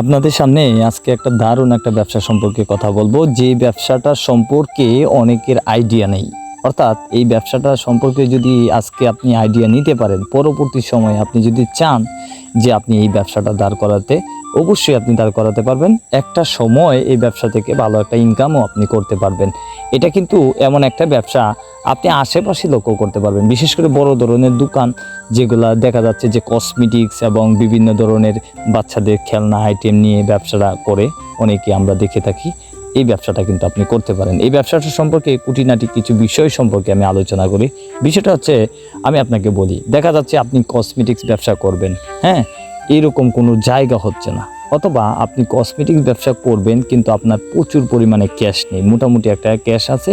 আপনাদের সামনে আজকে একটা দারুণ একটা ব্যবসা সম্পর্কে কথা বলব। যে ব্যবসাটা সম্পর্কে অনেকের আইডিয়া নেই। অর্থাৎ এই ব্যবসাটা সম্পর্কে যদি আজকে আপনি আইডিয়া নিতে পারেন, পরবর্তী সময়ে আপনি যদি চান যে আপনি এই ব্যবসাটা দাঁড় করাতে, অবশ্যই আপনি দাঁড় করাতে পারবেন। একটা সময় এই ব্যবসা থেকে ভালো একটা ইনকামও আপনি করতে পারবেন। এটা কিন্তু এমন একটা ব্যবসা আপনি আশেপাশে লক্ষ্য করতে পারবেন। বিশেষ করে বড় ধরনের দোকান যেগুলা দেখা যাচ্ছে যে কসমেটিক্স এবং বিভিন্ন ধরনের বাচ্চাদের খেলনা আইটেম নিয়ে ব্যবসাটা করে অনেকে আমরা দেখে থাকি। এই ব্যবসাটা কিন্তু আপনি করতে পারেন। এই ব্যবসাটা সম্পর্কে কুটিনাটি কিছু বিষয় সম্পর্কে আমি আলোচনা করি। বিষয়টা হচ্ছে, আমি আপনাকে বলি, দেখা যাচ্ছে আপনি কসমেটিক্স ব্যবসা করবেন হ্যাঁ? এরকম কোনো জায়গা হচ্ছে না। অথবা আপনি কসমেটিক্স ব্যবসা করবেন, কিন্তু আপনার প্রচুর পরিমাণে ক্যাশ নেই। মোটামুটি একটা ক্যাশ আছে,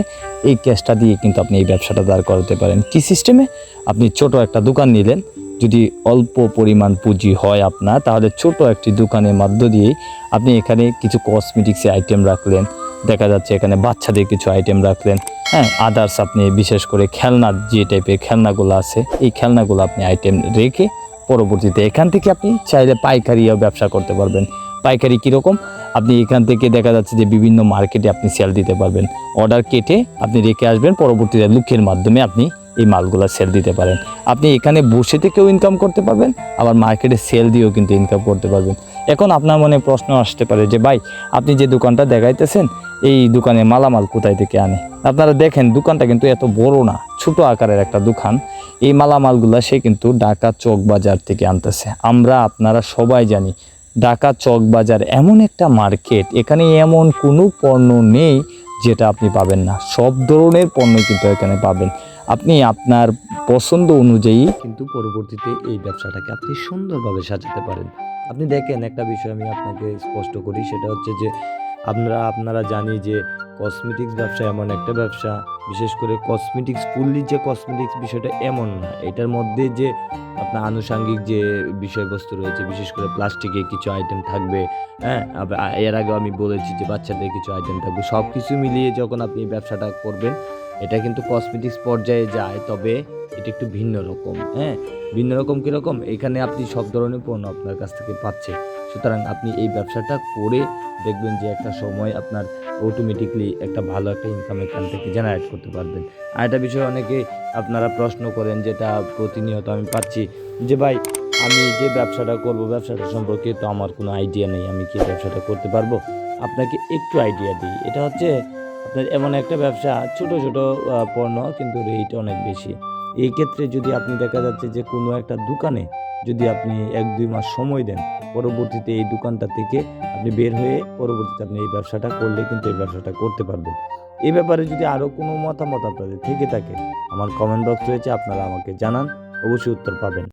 এই ক্যাশটা দিয়ে কিন্তু আপনি এই ব্যবসাটা দাঁড় করাতে পারেন। কি সিস্টেমে আপনি ছোট একটা দোকান নিলেন, যদি অল্প পরিমাণ পুঁজি হয় আপনার, তাহলে ছোট একটি দোকানের মধ্য দিয়ে আপনি এখানে কিছু কসমেটিক্সের আইটেম রাখলেন। দেখা যাচ্ছে এখানে বাচ্চাদের কিছু আইটেম রাখলেন। হ্যাঁ আদার্স আপনি বিশেষ করে খেলনা, যে টাইপের খেলনাগুলো আছে, এই খেলনাগুলো আপনি আইটেম রেখে পরবর্তীতে, এখান থেকে আপনি চাইলে পাইকারিও ব্যবসা করতে পারবেন। পাইকারি কীরকম? আপনি এখান থেকে দেখা যাচ্ছে যে বিভিন্ন মার্কেটে আপনি সেল দিতে পারবেন। অর্ডার কেটে আপনি রেখে আসবেন, পরবর্তীতে লুকের মাধ্যমে আপনি এই মালগুলো সেল দিতে পারেন। আপনি এখানে বসে থেকেও ইনকাম করতে পারবেন, আবার মার্কেটে সেল দিয়েও কিন্তু ইনকাম করতে পারবেন। এখন আপনার মনে প্রশ্ন আসতে পারে যে, ভাই, আপনি যে দোকানটা দেখাইতেছেন, এই দোকানে মালামাল কোথায় থেকে আনে? আপনারা দেখেন, দোকানটা কিন্তু এত বড় না, ছোট আকারের একটা দোকান। এই মালামালগুলা সে কিন্তু ঢাকা চক বাজার থেকে আনতেছে। আমরা আপনারা সবাই জানি, ঢাকা চক বাজার এমন একটা মার্কেট, এখানে এমন কোনো পণ্য নেই যেটা আপনি পাবেন না। সব ধরনের পণ্য কিন্তু এখানে পাবেন। আপনি আপনার পছন্দ অনুযায়ী কিন্তু পরবর্তীতে এই ব্যবসাটাকে আপনি সুন্দরভাবে সাজাতে পারেন। আপনি দেখেন একটা বিষয় আমি আপনাকে স্পষ্ট করি, সেটা হচ্ছে যে আপনারা আপনারা জানি যে কসমেটিক্স ব্যবসা এমন একটা ব্যবসা। বিশেষ করে কসমেটিক্স ফুললি যে কসমেটিক্স বিষয়টা এমন না। এটার মধ্যে যে আপনার আনুষাঙ্গিক যে বিষয়বস্তু রয়েছে, বিশেষ করে প্লাস্টিকের কিছু আইটেম থাকবে হ্যাঁ? এর আগেও আমি বলেছি যে বাচ্চাদের কিছু আইটেম থাকবে। সব কিছু মিলিয়ে যখন আপনি ব্যবসাটা করবেন, এটা কিন্তু কসমেটিক্স পর্যায়ে যায়, তবে এটা একটু ভিন্ন রকম হ্যাঁ? ভিন্ন রকম কীরকম? এখানে আপনি সব ধরনের পণ্য আপনার কাছ থেকে পাচ্ছে সুতরাং আপনি এই ব্যবসাটা করে দেখবেন যে একটা সময় আপনার অটোমেটিকলি একটা ভালো একটা ইনকাম এখান থেকে জেনারেট করতে পারবেন। আর একটা বিষয়ে অনেকে আপনারা প্রশ্ন করেন যেটা প্রতিনিয়ত আমি পাচ্ছি যে, ভাই, আমি যে ব্যবসাটা করব, ব্যবসাটা সম্পর্কে তো আমার কোনো আইডিয়া নেই, আমি কি ব্যবসাটা করতে পারব? আপনাকে একটু আইডিয়া দিই। এটা হচ্ছে আপনার এমন একটা ব্যবসা, ছোট ছোট পণ্য কিন্তু রেট অনেক বেশি। এই ক্ষেত্রে যদি আপনি দেখা যাচ্ছে যে কোনো একটা দোকানে যদি আপনি এক, দুই মাস সময় দেন, পরবর্তীতে এই দোকানটা থেকে আপনি বের হয়ে পরবর্তীতে আপনি এই ব্যবসাটা করলে কিন্তু এই ব্যবসাটা করতে পারবেন। এ ব্যাপারে যদি আরও কোনো মতামত আপনাদের থেকে থাকে, আমার কমেন্ট বক্স রয়েছে, আপনারা আমাকে জানান, অবশ্যই উত্তর পাবেন।